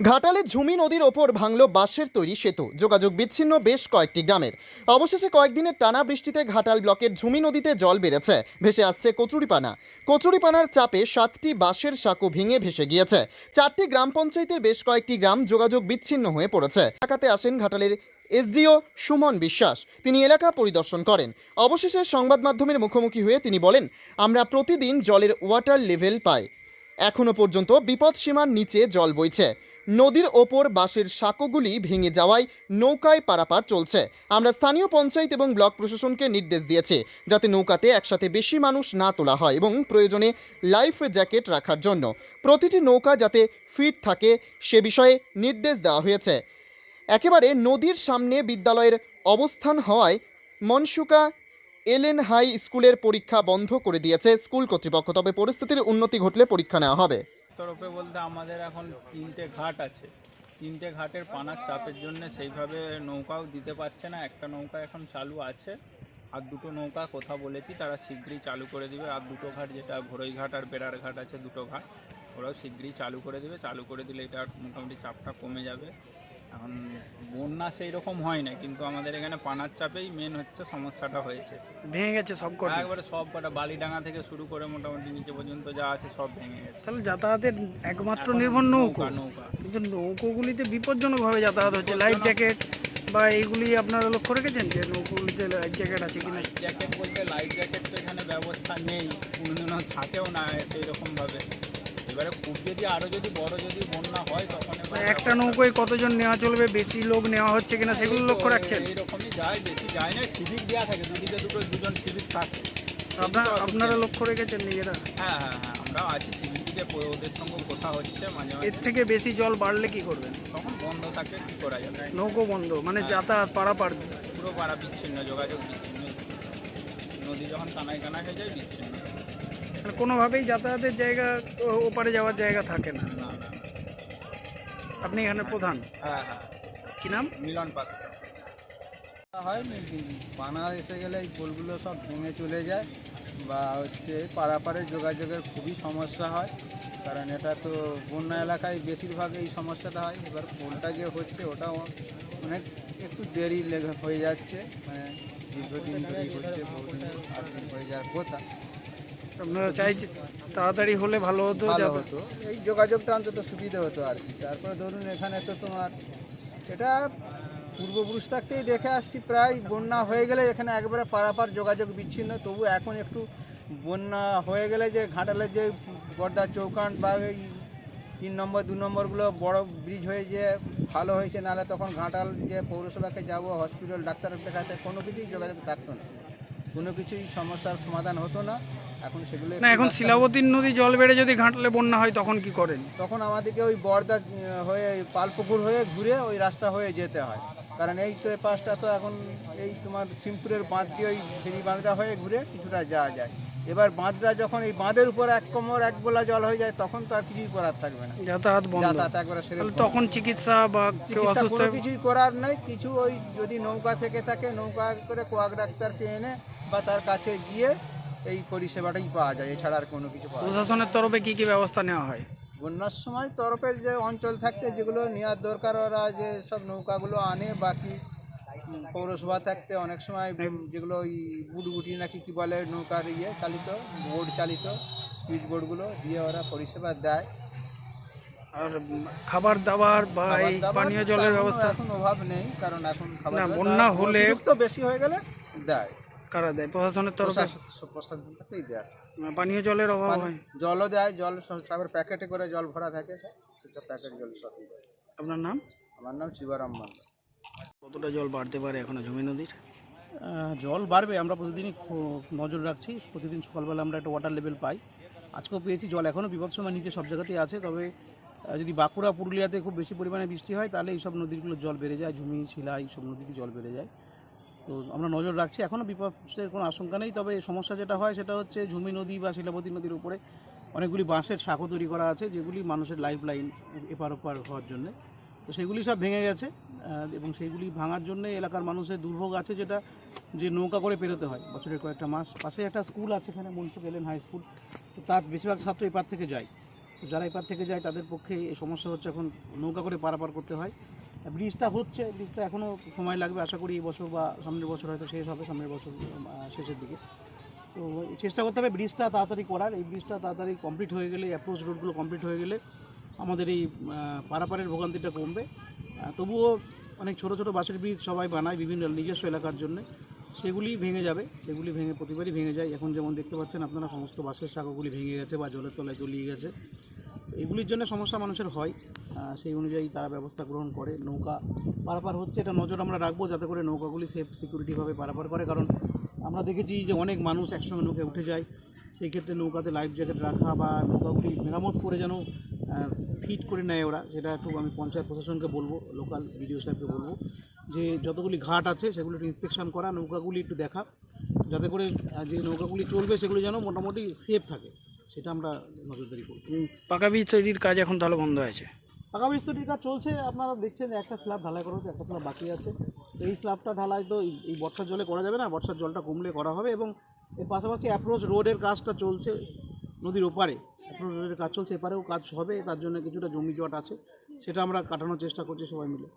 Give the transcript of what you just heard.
ঘাটালে ঝুমি নদীর ওপর ভাঙল বাঁশের তৈরি সেতু। যোগাযোগ বিচ্ছিন্ন বেশ কয়েকটি গ্রামের। অবশেষে কয়েকদিনের টানা বৃষ্টিতে ঘাটাল ব্লকের ঝুমি নদীতে জল বেড়েছে, ভেসে আসছে কচুরিপানা। কচুরিপানার চাপে সাতটি বাঁশের সাঁকো ভেঙে ভেসে গিয়েছে। চারটি গ্রাম পঞ্চায়েতের বেশ কয়েকটি গ্রাম যোগাযোগ বিচ্ছিন্ন হয়ে পড়েছে। এলাকাতে আসেন ঘাটালের এসডিও সুমন বিশ্বাস। তিনি এলাকা পরিদর্শন করেন। অবশেষে সংবাদ মাধ্যমের মুখোমুখি হয়ে তিনি বলেন, আমরা প্রতিদিন জলের ওয়াটার লেভেল পাই। এখনও পর্যন্ত বিপদ সীমার নিচে জল বইছে। নদীর ওপর বাঁশের সাঁকোগুলি ভেঙে যাওয়ায় নৌকায় পারাপার চলছে। আমরা স্থানীয় পঞ্চায়েত এবং ব্লক প্রশাসনকে নির্দেশ দিয়েছি যাতে নৌকাতে একসাথে বেশি মানুষ না তোলা হয় এবং প্রয়োজনে লাইফ জ্যাকেট রাখার জন্য। প্রতিটি নৌকা যাতে ফিট থাকে সে বিষয়ে নির্দেশ দেওয়া হয়েছে। একেবারে নদীর সামনে বিদ্যালয়ের অবস্থান হওয়ায় মনসুকা এলেন হাই স্কুলের পরীক্ষা বন্ধ করে দিয়েছে স্কুল কর্তৃপক্ষ। তবে পরিস্থিতির উন্নতি ঘটলে পরীক্ষা নেওয়া হবে। তরফে বলতে আমাদের এখন তিনটে ঘাট আছে। তিনটে ঘাটের পানার চাপের জন্য সেইভাবে নৌকাও দিতে পারছে না। একটা নৌকা এখন চালু আছে। আর দুটো নৌকা কথা বলেছি, তারা শীঘ্রই চালু করে দিবে। আর দুটো ঘাট যেটা ঘোরই ঘাট আর বেড়ার ঘাট আছে দুটো ঘাট, ওরাও শীঘ্রই চালু করে দেবে। চালু করে দিলে এটা মোটামুটি চাপটা কমে যাবে। এখন বন্যা সেই রকম হয় না কিন্তু আমাদের এখানে পানার চাপেই মেন হচ্ছে সমস্যাটা হয়েছে। ভেঙে গেছে সব কটা। একবারে সব কটা বালিডাঙ্গা থেকে শুরু করে মোটামুটি নিচে পর্যন্ত যা আছে সব ভেঙে গেছে। তাহলে যাতায়াতের একমাত্র নির্ভর নৌকো নৌকা। কিন্তু নৌকোগুলিতে বিপজ্জনকভাবে যাতায়াত হচ্ছে লাইফ জ্যাকেট বা এইগুলি আপনারা লক্ষ্য রেখেছেন যে নৌকোগুলিতে লাইফ জ্যাকেট আছে কিনা? জ্যাকেট বলতে লাইফ জ্যাকেট তো এখানে ব্যবস্থা নেই কোনোদিনও থাকেও না সেই রকমভাবে এবারে খুব যদি আরও যদি বড় যদি বন্যা হয় তখন একটা নৌকোয় কতজন নেওয়া চলবে বেশি লোক নেওয়া হচ্ছে কিনা সেগুলো লক্ষ্য রাখছেন? এইরকমই যায় বেশি যায় না সিভিক দেওয়া থাকে দুদিকে দুটো দুজন সিভিক থাকে। আপনারা আপনারা লক্ষ্য রেখেছেন নিজেরা? হ্যাঁ হ্যাঁ হ্যাঁ আমরাও আছি সিভিক দিকে ওদের সঙ্গে কথা হচ্ছে মাঝে এর থেকে বেশি জল বাড়লে কি করবেন? তখন বন্ধ থাকে কী করা যাবে? নৌকো বন্ধ মানে যাতায়াত পারাপার। পুরো পাড়া বিচ্ছিন্ন যোগাযোগ বিচ্ছিন্ন। নদী যখন কানায় কানায় হয়ে যায় বিচ্ছিন্ন। মানে কোনোভাবেই যাতায়াতের জায়গা ওপারে যাওয়ার জায়গা থাকে না। আপনি এখানে প্রধান? হ্যাঁ হ্যাঁ। কি নাম? মিলন পাত্র। হয় পানা এসে গেলে এই পোলগুলো সব ভেঙে চলে যায় বা হচ্ছে পারাপারে যোগাযোগের খুবই সমস্যা হয়। কারণ এটা তো বন্যা এলাকায় বেশিরভাগ এই সমস্যাটা হয়। এবার পোলটা যে হচ্ছে ওটাও অনেক একটু দেরি লেগে হয়ে যাচ্ছে। মানে দীর্ঘদিন ধরেই হচ্ছে বহুদিন আট দিন হয়ে যাওয়ার কথা। আপনারা চাইছেন তাড়াতাড়ি হলে ভালো হতো হতো। এই যোগাযোগটা অন্তত সুবিধা হতো আর কি। তারপরে ধরুন এখানে তো তোমার এটা পূর্বপুরুষ থাকতেই দেখে আসছি প্রায় বন্যা হয়ে গেলে এখানে একবারে পারাপার যোগাযোগ বিচ্ছিন্ন। তবু এখন একটু বন্যা হয়ে গেলে যে ঘাটালের যে বর্দা চৌকান বা এই তিন নম্বর দু নম্বরগুলো বড় ব্রিজ হয়ে যে ভালো হয়েছে নাহলে তখন ঘাটাল যে পৌরসভাকে যাব হসপিটাল ডাক্তার দেখাতে কোনো কিছুই যোগাযোগ থাকতো না। কোনো কিছুই সমস্যার সমাধান হতো না। এখন সেগুলো না এখন শিলাবতীর নদী জল বেড়ে যদি ঘাঁটলে বন্যা হয় তখন কি করেন? তখন আমাদেরকে ওই বর্দা হয়ে পালপুকুর হয়ে ঘুরে ওই রাস্তা হয়ে যেতে হয়। কারণ এই তো পাশটা তো এখন এই তোমার সিমপুরের বাঁধ দিয়ে ওই ফেরি বাঁধটা হয়ে ঘুরে কিছুটা যাওয়া যায়। এবার বাঁধটা যখন এই বাঁধের উপর এক কোমর এক গোলা জল হয়ে যায় তখন তো আর কিছুই করার থাকবে না। যাতায়াত বন্ধ। যাতায়াত একবারে সেরে তখন চিকিৎসা বা অসুস্থ কিছুই করার নেই কিছু ওই যদি নৌকা থেকে থাকে নৌকা করে কোয়াক ডাক্তারকে এনে বা তার কাছে গিয়ে এই পরিষেবাটাই পাওয়া যায় এছাড়া আর কোনো কিছু পাওয়া যায় প্রশাসনের তরফে কি কি ব্যবস্থা নেওয়া হয়? বন্যার সময় তরফের যে অঞ্চল থাকতে যেগুলো নেওয়ার দরকার ওরা যে সব নৌকাগুলো আনে বাকি পৌরসভা থাকতে অনেক সময় যেগুলো ওই বুটবুটি নাকি কি বলে নৌকার ইয়ে চালিত বোর্ড চালিত সুইচ বোর্ডগুলো দিয়ে ওরা পরিষেবা দেয়। আর খাবার দাবার বা এই পানীয় জলের ব্যবস্থা? এখন অভাব নেই কারণ এখন খাবার না, বন্যা হলে- অতিরিক্ত বেশি হয়ে গেলে দেয়। কারা দেয়? প্রশাসনের তরফে? প্রশাসন থেকেই দেয়। পানীয় জলের অভাব হয়। জলও দেয় জল সব সবের প্যাকেটে করে জল ভরা থাকে সেটা প্যাকেট জল দেয়। আপনার নাম? আমার নাম শিবারাম মান্না কতটা জল বাড়তে পারে এখনও ঝুমি নদীর? জল বাড়বে, আমরা প্রতিদিনই নজর রাখছি। প্রতিদিন সকালবেলা আমরা একটা ওয়াটার লেভেল পাই। আজকেও পেয়েছি জল এখনও বিপদ সময় নিচে সব জায়গাতেই আছে। তবে যদি বাঁকুড়া, পুরুলিয়াতে খুব বেশি পরিমাণে বৃষ্টি হয়, তাহলে এইসব নদীগুলো জল বেড়ে যায় ঝুমি শিলা, এইসব নদীতে জল বেড়ে যায়। তো আমরা নজর রাখছি। এখনও বিপদের কোনো আশঙ্কা নেই, তবে সমস্যা যেটা হয় সেটা হচ্ছে ঝুমি নদী বা শিলাবতী নদীর উপরে অনেকগুলি বাঁশের শাখো তৈরি করা আছে, যেগুলি মানুষের লাইফ লাইন এপার ওপার হওয়ার জন্য। তো সেগুলি সব ভেঙে গেছে এবং সেইগুলি ভাঙার জন্য এলাকার মানুষের দুর্ভোগ আছে যেটা যে নৌকা করে পেরোতে হয়। বছরের কয়েকটা মাস পাশে একটা স্কুল আছে এখানে মনসুক এলেন হাই স্কুল। তো তার বেশিরভাগ ছাত্র এপার থেকে যায়। তো যারা এপার থেকে যায় তাদের পক্ষে এই সমস্যা হচ্ছে এখন নৌকা করে পারাপার করতে হয়। ব্রিজটা হচ্ছে, ব্রিজটা এখনও সময় লাগবে আশা করি এই বছর বা সামনের বছর হয়তো শেষ হবে, সামনের বছর শেষের দিকে। তো চেষ্টা করতে হবে ব্রিজটা তাড়াতাড়ি করার। এই ব্রিজটা তাড়াতাড়ি কমপ্লিট হয়ে গেলে অ্যাপ্রোচ রোডগুলো কমপ্লিট হয়ে গেলে আমাদের এই পারাপারের ভোগান্তিটা কমবে। তবুও অনেক ছোট ছোট বাসের ব্রিজ সবাই বানায় বিভিন্ন নিজস্ব এলাকার জন্য। সেগুলি ভেঙে যাবে, সেগুলি ভেঙে, প্রতিবারই ভেঙে যায়। এখন যেমন দেখতে পাচ্ছেন আপনারা, সমস্ত বাসের শাখাগুলি ভেঙে গেছে বা জলের তলায় তলিয়ে গেছে। এগুলির জন্য সমস্যা মানুষের হয়। সেই অনুযায়ী তারা ব্যবস্থা গ্রহণ করে। নৌকা পারাপার হচ্ছে, এটা নজর আমরা রাখব যাতে করে নৌকাগুলি সেফ সিকিউরিটিভাবে পারাপার করে। কারণ আমরা দেখেছি যে অনেক মানুষ একসঙ্গে নৌকায় উঠে যায়। সেই ক্ষেত্রে নৌকাতে লাইফ জ্যাকেট রাখা বা নৌকাগুলি মেরামত করে যেন ফিট করে নেয় ওরা সেটা একটু আমি পঞ্চায়েত প্রশাসনকে বলব লোকাল বিডিও সাহেবকে বলব যে যতগুলি ঘাট আছে সেগুলো একটু ইন্সপেকশন করা নৌকাগুলি একটু দেখা যাতে করে যে নৌকাগুলি চলবে সেগুলো যেন মোটামুটি সেফ থাকে সেটা আমরা নজরদারি করব উম, পাকা বীজ তৈরির কাজ এখন তাহলে বন্ধ আছে? পাকা বীজ তৈরির কাজ চলছে আপনারা দেখছেন যে একটা স্ল্যাব ঢালাই করা হচ্ছে একটা স্ল্যাব বাকি আছে। এই স্ল্যাবটা ঢালাই তো এই- বর্ষার জলে করা যাবে না বর্ষার জলটা কমলে করা হবে এবং এর পাশাপাশি অ্যাপ্রোচ রোডের কাজটা চলছে নদীর ওপারে। কাজ চলছে এপারেও কাজ হবে, তার জন্য কিছুটা জমি জট আছে, সেটা আমরা কাটানোর চেষ্টা করছি সবাই মিলে।